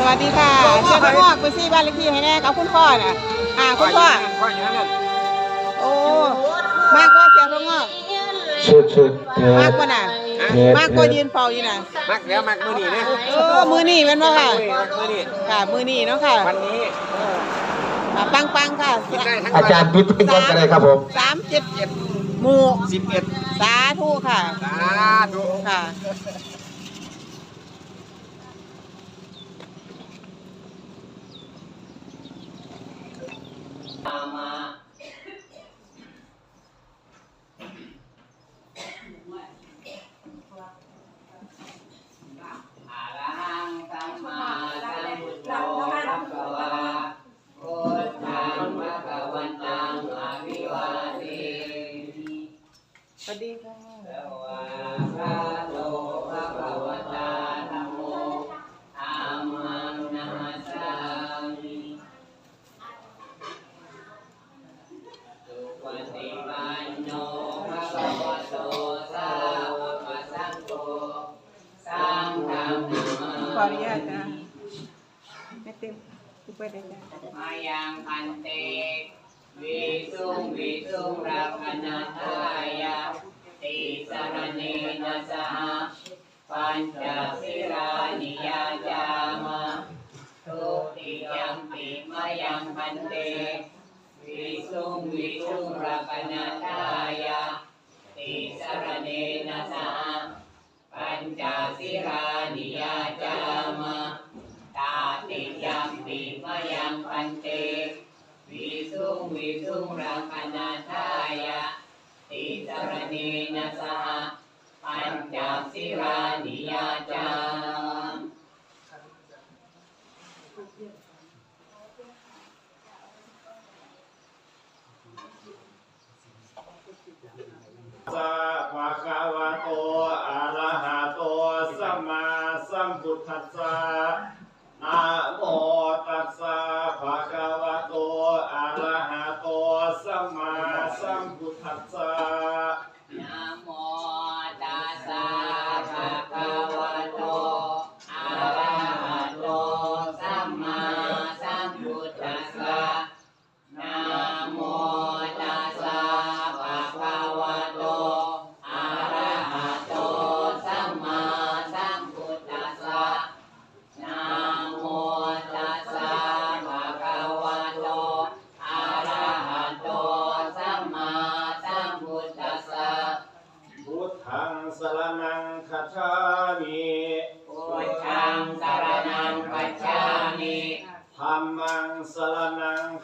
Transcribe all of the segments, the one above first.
สวัสดีค่ะเชิญพ่อไปซี่บ้านเลขที่ให้แน่กับคุณพ่อน่ะ อ่าคุณพ่อพ่ออย่างนั้นโอ้มากกว่าเสียงทงอกชุดชุดเกิมากดกว่าน่ะเกิดมากกว่ายืนเฝ้าอยู่น่ะมักแล้วมักมือนี่นะเออมือนี่เป็นบ่ค่ะมือนี่ค่ะมือนี่เนาะค่ะวันนี้อ่าปังปังๆค่ะกินได้ทั้งอาจารย์บิ๊กเป็นคนอะไรครับผมสามเจ็ดหมู่สิบเอ็ดสาธุค่ะ สาธุค่ะ อะ ขออนุญาตจ้ะไม่เต็มทุปได้จ้ะมายังพันเตวิสุงวิสุงรักนาทายาติสรเนนะสหปัญจสิรานิยาจามะทุติยัมปิมายังพันเตวิ สุงวิสุงรักนาทายาติสรเนนะสหปัญจสิรานิยาจามะตาติยัมปิมะยังพันเตวิสุงวิสุงรังคณาทายะติสรเนนะสหปัญจสิรานิยาจาม ส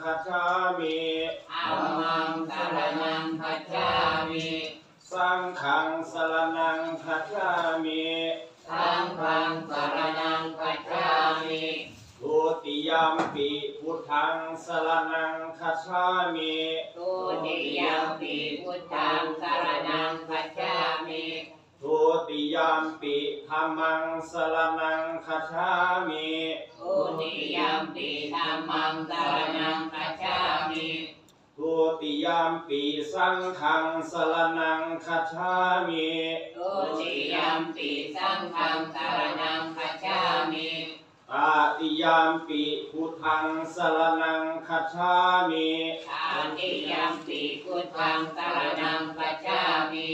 คัจฉามิธัมมังสรณังคัจฉามิสังฆังสรณังคัจฉามิสังฆังสรณังคัจฉามิทุติยัมปิพุทธังสรณังคัจฉามิทุติยัมปิพุทธังสรณังคัจฉามิทุติ ยัมปิธัมมังสรณังคัจฉามิทุติยัมปิธัมมังสรณังคัจฉามิทุติยัมปิสังฆังสรณังคัจฉามิทุติยัมปิสังฆังสรณังคัจฉามิตาติยัมปิพุทธังสรณังคัจฉามิทาติยัมปิพุทธังสรณังคัจฉามิ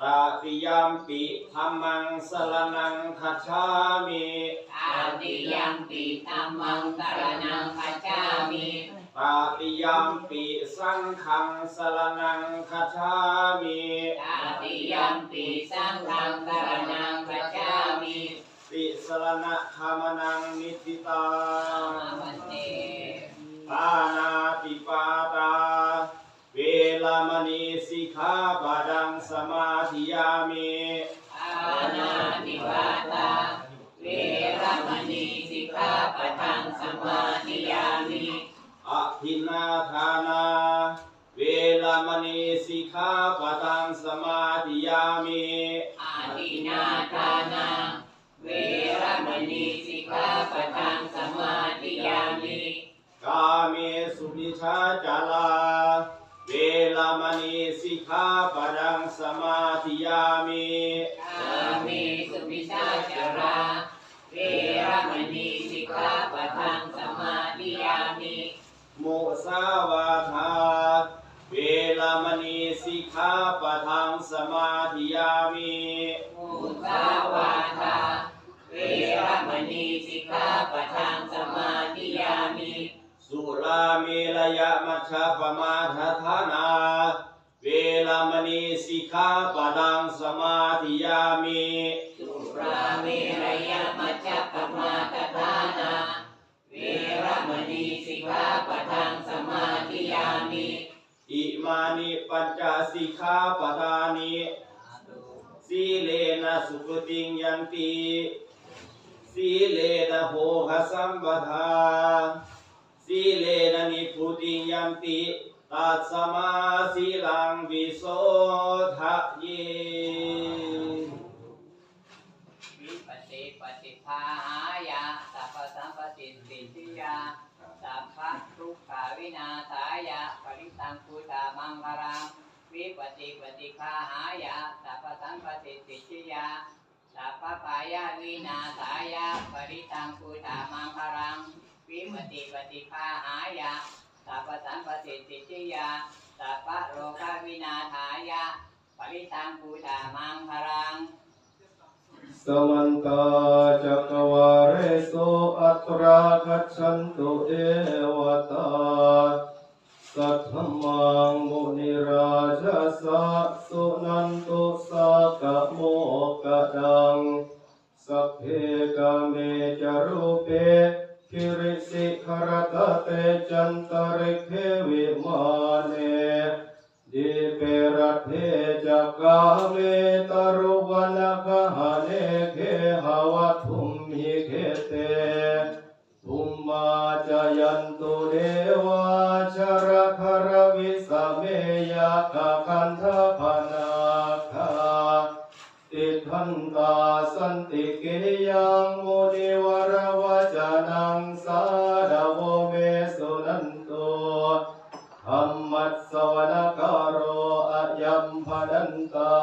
ตาติยัมปิธัมมังสรณังคัจฉามิทาติยัมปิธัมมังสรณังคัจฉามิตาติยัมปิสังฆังสรณังคัจฉามิตาติยัมปิสังฆังสรณังคัจฉามิติสรณะคามนังนิติตาอาวันเตปานาติปาตาเว ลามณีสิกขาปะดังสมาธิยามิอานาติวาตาเวรมณีสิกขาปะทังสมาธิยามิอภินาทานาเวลามณีสิกขาปะทังสมาธิยามิอาทินาทานา เวรมณีสิกขาปะทังสมาธิยามิมิกาเมสุมิชาจาลา เวลามณีสิกขาปังสมาธิยามิกามิสุมิชาจาราเวรมณีสิกขาปะทังส มาธิยามิสุราเมรยมัจจปมาตทานาเวรมณีสิกขาปะทังสมาธิยามิอิมานิปัญจสิกขาปทานิสีเลนะสุปฏิงยันติสีเลนะโภคสัมปทาสีเลนะนิพุติงยันติตัสมาสีลังวิโสทะเย วิปติปฏิภาหายาสัพพสัมปติสิทธิยาสั พพะทุกขาวินาศายาปริตังพุทธามังคารังวิปติปฏิภาหายาสัพสัมปติสิทธิยาสัพพปายาวินาศายาปริตังพุทธามังคารังวิปติปฏิภาหายาสัพสัมปติสิทธิยาสัพพะโลกวินาศายาปริตังพุทธามังคารัง สมันตาจักวาเรโสอัตรากัจฉันตุเอวตาสัทธมังมุนิราชสะสุ เตุมมาจายันตุเดวาชรคารวิสเมยาคาคันทพนาคาติทันตาสันติกิยังมุนิวรวจานังสาดาโวเมสุนันโตธรรมัสสวนการโรอะยัมพดันตา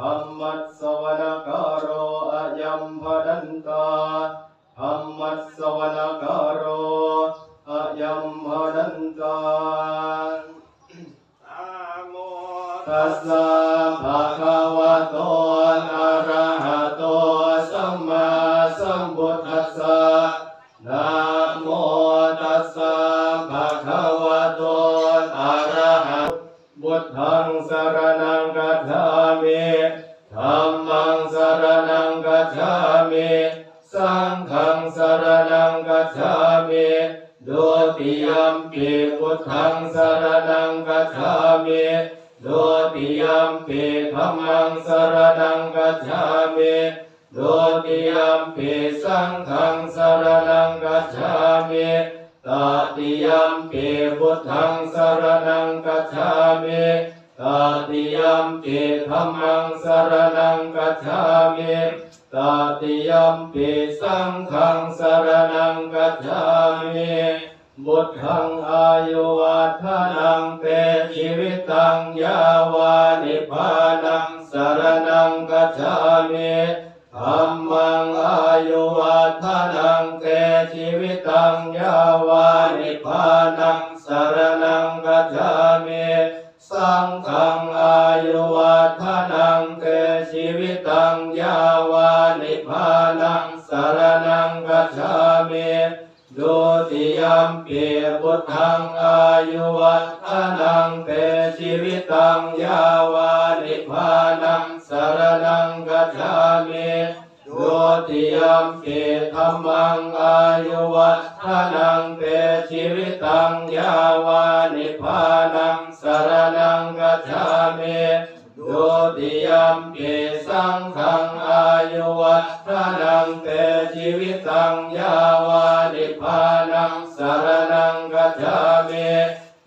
ธรรมัสสวนการโรอยัมพดันตาธรรมัสสวนการโรอยัมพดันตาตัสสะภะคะวะโตอะระหะโตสัมมาสัมพุทธัสสะนะโมตัสสะภะคะวะโตอะระหะบุตทังสรณัง ฉามิสังฆังสรณังกัจฉามิดุติยมปิพุทธังสรณังกัจฉามิดุติยมปิธัมมังสรณังกัจฉามิโดติยมปิสังฆังสรณังกัจฉามิตติยมปิพุทธังสรณังกัจฉามิตติยมปิธัมมังสรณังกัจฉามิ ตติยัมปิสังฆังสรณังกัจฉามิบุตทังอายุวัฒนังเตชีวิตังยาวานิพานังสรณังกัจฉามิธรรมังอายุวัฒนังเตชีวิตังยาวานิพานังสรณังกัจฉามิสังฆังอายุวัฒนังเตชีวิตังยาวาน พานังสารณังกัจฉามิดุติยัมปิพุทธังอายุวัฒนังเตชีวิตังยาวานิพานังสารณังกัจฉามิโยติยัมปิธรรมังอายุวัฒนังเตชีวิตังยาวานิพานังสารณังกัจฉามิ โยติยัมปิสังฆังอายุวัฒนังเตชีวิตังยาวานิพานังสารณังกัจฉามิ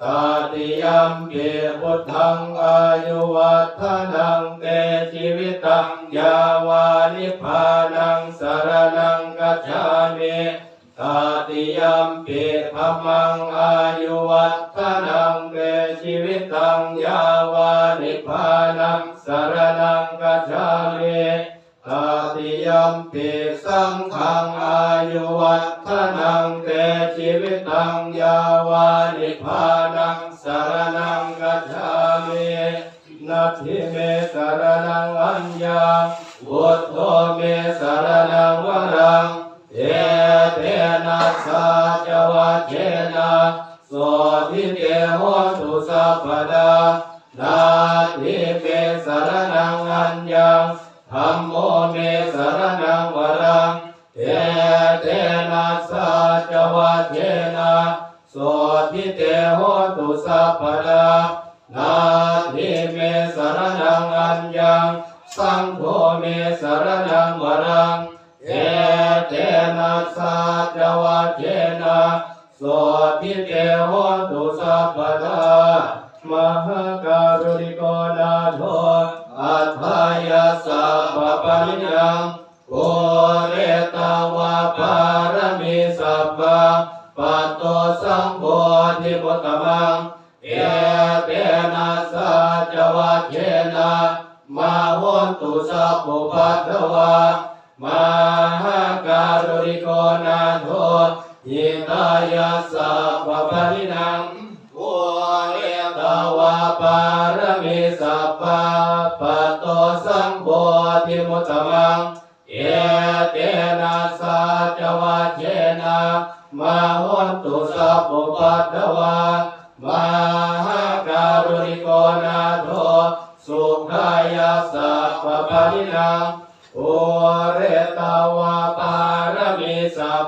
ตติยัมปิพุทธังอายุวัฒนังเตชีวิตังยาวานิพานังสารณังกัจฉามิตตาติยมปิธรรมังอายุวัฒนัง มปิสังฆังอายุวัฒนังเตชีวิตังยาวานิพานังสารนังกัจฉามินัตถิเมสารนังอัญญาวุฒโธเมสารนังวรังเอเตนะสาจวัจเจนะโสทิเตโหตุสัพพดานาทิเมสารนังอัญญัง ธรรมโมเมสรนังวรังเอเตนะสาจวัเจนะโสทิเตโหตุสัพพดานาทิเมสรนังอัญญังสังโฆเมสรนังวรังเอเตนะสาจวัเจนะโสทิเตโหตุสัพพทามหาการุณิโกนาโท ยาสัพพปะริยังโอเรตาวาปารมีสัพพะปัตโตสัมโพธิปุตมังเอเตนะสาจวัจเจนะมาโหนตุสัพพุปัตวามหาการุณิโกนาโทยิตายาสัพพปรินัง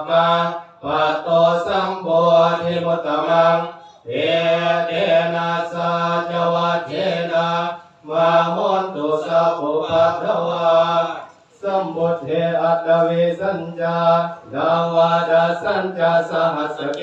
สัพพะปัตโตสัมโพธิมุตมังเอเตนะสาจวัเทนะมาโหนตุสัพพุปัตถวาสัมบุเทอัตเวิสัญจาดาวาดาสัญจาสหัสเก